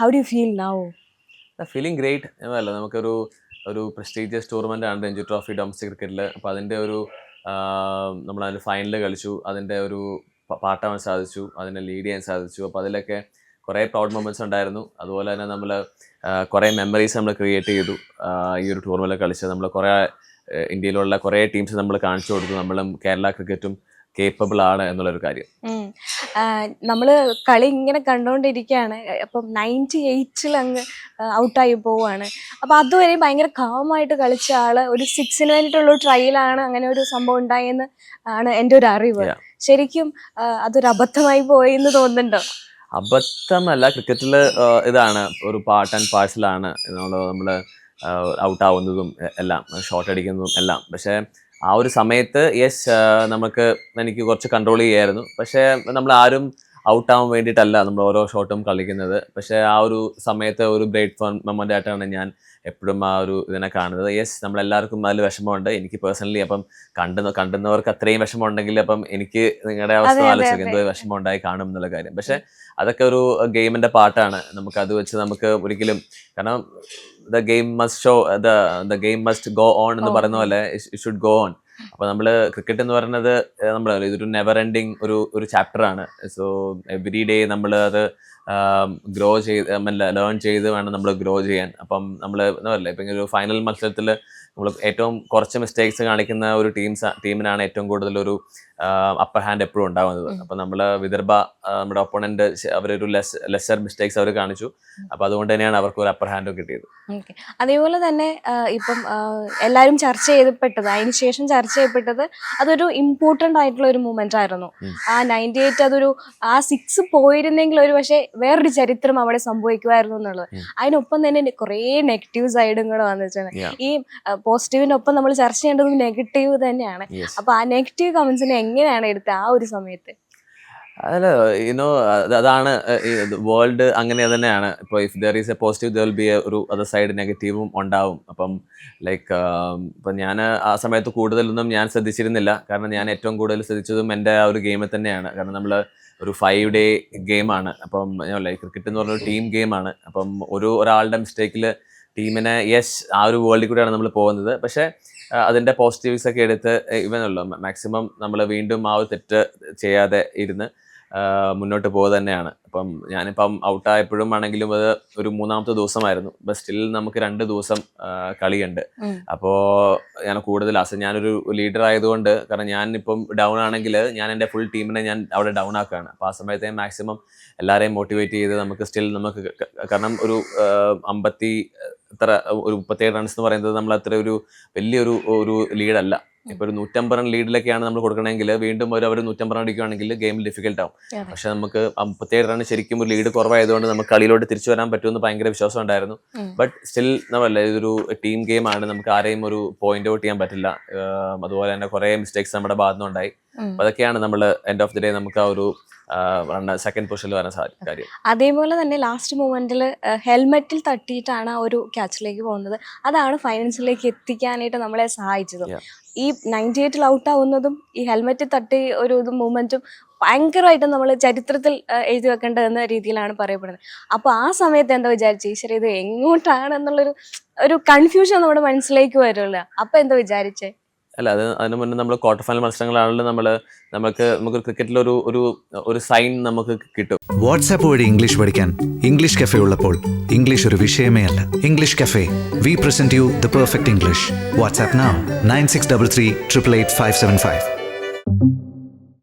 How do feel now feeling great എന്നല്ല നമുക്കൊരു ഒരു പ്രസ്റ്റീജിയസ് ടൂർണമെന്റ് ആണ് രഞ്ജി ട്രോഫി ഡൊമസ്റ്റിക് ക്രിക്കറ്റിൽ അപ്പോൾ അതിന്റെ ഒരു നമ്മൾ അതിന്റെ ഫൈനൽ കളിച്ചു. അതിന്റെ ഒരു പാട്ടാവാൻ സാധിച്ചു. അതിനെ ലീഡ് ചെയ്യാൻ സാധിച്ചു. അപ്പോൾ അതിലൊക്കെ കുറേ പ്രൗഡ് മൊമെന്റ്സ് ഉണ്ടായിരുന്നു. അതുപോലെ തന്നെ നമ്മൾ കുറേ മെമ്മറീസ് നമ്മൾ ക്രിയേറ്റ് ചെയ്തു. ഈ ഒരു ടൂർണമെന്റിൽ കളിച്ചത് നമ്മൾ കുറേ ഇന്ത്യയിലുള്ള കുറേ ടീംസ് നമ്മൾ കാണിച്ചു കൊടുത്തു. നമ്മളും കേരള ക്രിക്കറ്റും കേപ്പബിൾ ആണ് എന്നുള്ളൊരു കാര്യം. നമ്മൾ കളി ഇങ്ങനെ കണ്ടുകൊണ്ടിരിക്കുകയാണ് അപ്പം നയന്റി എയ്റ്റിൽ അങ്ങ് ഔട്ടായി പോവാണ്. അപ്പം അതുവരെ ഭയങ്കര കാമായിട്ട് കളിച്ച ആൾ ഒരു സിക്സിന് വേണ്ടിയിട്ടുള്ള ട്രയലാണ് അങ്ങനെ ഒരു സംഭവം ഉണ്ടായെന്ന് ആണ് എന്റെ ഒരു അറിവ്. ശരിക്കും അതൊരു അബദ്ധമായി പോയി എന്ന് തോന്നുന്നുണ്ടോ? അബദ്ധമല്ല ക്രിക്കറ്റിൽ ഇതാണ്. ഒരു പാർട്ട് ആൻഡ് പാഴ്സലാണ് നമ്മൾ നമ്മൾ ഔട്ട് ആവുന്നതും എല്ലാം ഷോട്ട് അടിക്കുന്നതും എല്ലാം. പക്ഷേ ആ ഒരു സമയത്ത് യെസ് നമുക്ക് എനിക്ക് കുറച്ച് കൺട്രോൾ ചെയ്യായിരുന്നു. പക്ഷേ നമ്മൾ ആരും ഔട്ട് ആവാൻ വേണ്ടിയിട്ടല്ല നമ്മൾ ഓരോ ഷോട്ടും കളിക്കുന്നത്. പക്ഷേ ആ ഒരു സമയത്ത് ഒരു ബ്രേക്ക് ഫോൺ മെമ്മന്റ് ആയിട്ടാണ് ഞാൻ എപ്പോഴും ആ ഒരു ഇതിനെ കാണുന്നത്. യെസ് നമ്മളെല്ലാവർക്കും അതിൽ വിഷമമുണ്ട്. എനിക്ക് പേഴ്സണലി അപ്പം കണ്ടു കണ്ടുന്നവർക്ക് അത്രയും വിഷമം ഉണ്ടെങ്കിൽ അപ്പം എനിക്ക് നിങ്ങളുടെ അവസ്ഥ ആലോചിക്കും എന്തോ വിഷമം ഉണ്ടായി കാണും എന്നുള്ള കാര്യം. പക്ഷേ അതൊക്കെ ഒരു ഗെയിമിന്റെ പാട്ടാണ്. നമുക്ക് അത് വെച്ച് നമുക്ക് ഒരിക്കലും കാരണം the game must show the the game must go on എന്ന് Oh. പറയുന്ന പോലെ ഷുഡ് ഗോ ഓൺ അപ്പൊ നമ്മൾ ക്രിക്കറ്റ് എന്ന് പറയുന്നത് നമ്മൾ ഇതൊരു നെവർ എൻഡിങ് ഒരു ഒരു ചാപ്റ്റർ ആണ് സോ എവറി ഡേ നമ്മൾ അത് ഗ്രോ ചെയ്ത് ലേൺ ചെയ്ത് വേണം നമ്മൾ ഗ്രോ ചെയ്യാൻ. അപ്പം നമ്മൾ എന്താ പറയുക ഇപ്പം ഒരു ഫൈനൽ മത്സരത്തിൽ നമ്മൾ ഏറ്റവും കുറച്ച് മിസ്റ്റേക്സ് കാണിക്കുന്ന ഒരു ടീംസ് ടീമിനാണ് ഏറ്റവും കൂടുതൽ ഒരു അപ്പർ ഹാൻഡ് എപ്പോഴും ഉണ്ടാവുന്നത്. ഉം. അപ്പം നമ്മൾ വിദർഭ നമ്മുടെ ഒപ്പോണന്റ് അവരൊരു ലെസ് ലെസർ മിസ്റ്റേക്സ് അവർ കാണിച്ചു. അപ്പം അതുകൊണ്ട് തന്നെയാണ് അവർക്ക് ഒരു അപ്പർ ഹാൻഡും കിട്ടിയത്. അതേപോലെ തന്നെ ഇപ്പം എല്ലാവരും ചർച്ച ചെയ്യപ്പെട്ടത് അതിനുശേഷം ചർച്ച ചെയ്യപ്പെട്ടത് അതൊരു ഇമ്പോർട്ടന്റ് ആയിട്ടുള്ള ഒരു മൂമെന്റ് ആയിരുന്നു. ആ നയന്റി എയ്റ്റ് അതൊരു ആ സിക്സ് പോയിരുന്നെങ്കിൽ ഒരു പക്ഷേ വേറൊരു ചരിത്രം അവിടെ സംഭവിക്കുമായിരുന്നു എന്നുള്ളത്. അതിനൊപ്പം തന്നെ കുറേ നെഗറ്റീവ് സൈഡും കൂടെ വന്നിട്ടുണ്ട്. ഈ ഈ പോസിറ്റീവിനൊപ്പം നമ്മൾ ചർച്ച ചെയ്യേണ്ടത് നെഗറ്റീവ് തന്നെയാണ്. അപ്പൊ ആ നെഗറ്റീവ് കമന്റ്സിനെ എങ്ങനെയാണ് എടുത്തത് ആ ഒരു സമയത്ത് അതല്ല യുനോ അതാണ് വേൾഡ് അങ്ങനെ തന്നെയാണ്. ഇപ്പോൾ if there is a positive there will be ഒരു അതർ സൈഡ് നെഗറ്റീവും ഉണ്ടാവും. അപ്പം ലൈക്ക് ഇപ്പം ഞാൻ ആ സമയത്ത് കൂടുതലൊന്നും ഞാൻ ശ്രദ്ധിച്ചിരുന്നില്ല. കാരണം ഞാൻ ഏറ്റവും കൂടുതൽ ശ്രദ്ധിച്ചതും എന്റെ ആ ഒരു ഗെയിമിൽ തന്നെയാണ്. കാരണം നമ്മൾ ഒരു ഫൈവ് ഡേ ഗെയിമാണ് അപ്പം ലൈക്ക് ക്രിക്കറ്റ് എന്ന് പറഞ്ഞ ഒരു ടീം ഗെയിമാണ് അപ്പം ഒരു ഒരാളുടെ മിസ്റ്റേക്കിൽ ടീമിനെ യെസ് ആ ഒരു വേൾഡിൽ കൂടെയാണ് നമ്മൾ പോകുന്നത്. പക്ഷേ ആ, അതിന്റെ പോസിറ്റീവ്സ് ഒക്കെ എടുത്ത് ഇവനുള്ളൂ മാക്സിമം നമ്മൾ വീണ്ടും ആ ഒരു തെറ്റ് ചെയ്യാതെ ഇരുന്ന് മുന്നോട്ട് പോകുക തന്നെയാണ്. അപ്പം ഞാനിപ്പം ഔട്ടായപ്പോഴും ആണെങ്കിലും അത് ഒരു മൂന്നാമത്തെ ദിവസമായിരുന്നു. ബട്ട് സ്റ്റിൽ നമുക്ക് രണ്ട് ദിവസം കളിയുണ്ട്. അപ്പോൾ ഞാൻ കൂടുതൽ അസ ഞാനൊരു ലീഡർ ആയതുകൊണ്ട് കാരണം ഞാൻ ഇപ്പം ഡൗൺ ആണെങ്കിൽ ഞാൻ എന്റെ ഫുൾ ടീമിനെ ഞാൻ അവിടെ ഡൗൺ ആക്കുകയാണ്. അപ്പോൾ ആ സമയത്തെ മാക്സിമം എല്ലാവരെയും മോട്ടിവേറ്റ് ചെയ്ത് നമുക്ക് സ്റ്റിൽ നമുക്ക് കാരണം ഒരു അമ്പത്തി എത്ര ഒരു മുപ്പത്തേഴ് റൺസ് എന്ന് പറയുന്നത് നമ്മൾ അത്ര ഒരു വലിയൊരു ഒരു ലീഡല്ല ഇപ്പൊ ഒരു നൂറ്റമ്പത് റൺ ലീഡിലൊക്കെയാണ് നമ്മൾ കൊടുക്കണമെങ്കിൽ വീണ്ടും ഒരു അവർ നൂറ്റമ്പത് റൺ അടിക്കുകയാണെങ്കിൽ ഗെയിം ഡിഫിക്കൽട്ട് ആവും. പക്ഷെ നമുക്ക് അമ്പത്തേഴ് റൺ ശരിക്കും ഒരു ലീഡ് കുറവായതുകൊണ്ട് നമുക്ക് കളിയിലോട്ട് തിരിച്ചു വരാൻ പറ്റുമെന്ന് ഭയങ്കര വിശ്വാസം ഉണ്ടായിരുന്നു. ബട്ട് സ്റ്റിൽ നമ്മളല്ല ഇതൊരു ടീം ഗെയിം ആണ്. നമുക്ക് ആരെയും ഒരു പോയിന്റ് ഔട്ട് ചെയ്യാൻ പറ്റില്ല. അതുപോലെ തന്നെ കുറെ മിസ്റ്റേക്സ് നമ്മുടെ ഭാഗത്തു ഉണ്ടായി. അതൊക്കെയാണ് നമ്മൾ എൻഡ് ഓഫ് ദി ഡേ നമുക്ക് ആ ഒരു സെക്കൻഡ് പൊസിഷനിൽ വരാൻ സാധിക്കും അതേപോലെ തന്നെ ലാസ്റ്റ് മൂമെന്റിൽ ഹെൽമെറ്റിൽ തട്ടിയിട്ടാണ് ആ ഒരു ക്യാച്ചിലേക്ക് പോകുന്നത്. അതാണ് ഫൈനൽസിലേക്ക് എത്തിക്കാനായിട്ട് നമ്മളെ സഹായിച്ചത്. ഈ നയന്റി എയ്റ്റിൽ ഔട്ടാവുന്നതും ഈ ഹെൽമെറ്റ് തട്ടി ഒരു ഇത് മൂവ്മെന്റും ഭയങ്കരമായിട്ട് നമ്മൾ ചരിത്രത്തിൽ എഴുതി വെക്കേണ്ടതെന്ന രീതിയിലാണ് പറയപ്പെടുന്നത്. അപ്പോൾ ആ സമയത്ത് എന്താ വിചാരിച്ചു? ഈശ്വര ഇത് എങ്ങോട്ടാണ് എന്നുള്ളൊരു ഒരു കൺഫ്യൂഷൻ നമ്മുടെ മനസ്സിലേക്ക് വരുമല്ലോ അപ്പോൾ എന്താ വിചാരിച്ചേ? അല്ല അത് അതിന് മുന്നേ നമ്മൾ ക്വാർട്ടർ ഫൈനൽ മത്സരങ്ങളാണല്ലോ നമ്മൾ നമുക്ക് നമുക്ക് ക്രിക്കറ്റിൽ ഒരു ഒരു ഒരു സൈൻ നമുക്ക് കിട്ടും. വാട്സാപ്പ് വഴി ഇംഗ്ലീഷ് പഠിക്കാൻ ഇംഗ്ലീഷ് കഫേ ഉള്ളപ്പോൾ ഇംഗ്ലീഷ് ഒരു വിഷയമേ അല്ല. English cafe we present you the perfect English WhatsApp nine six double three triple eight five seven five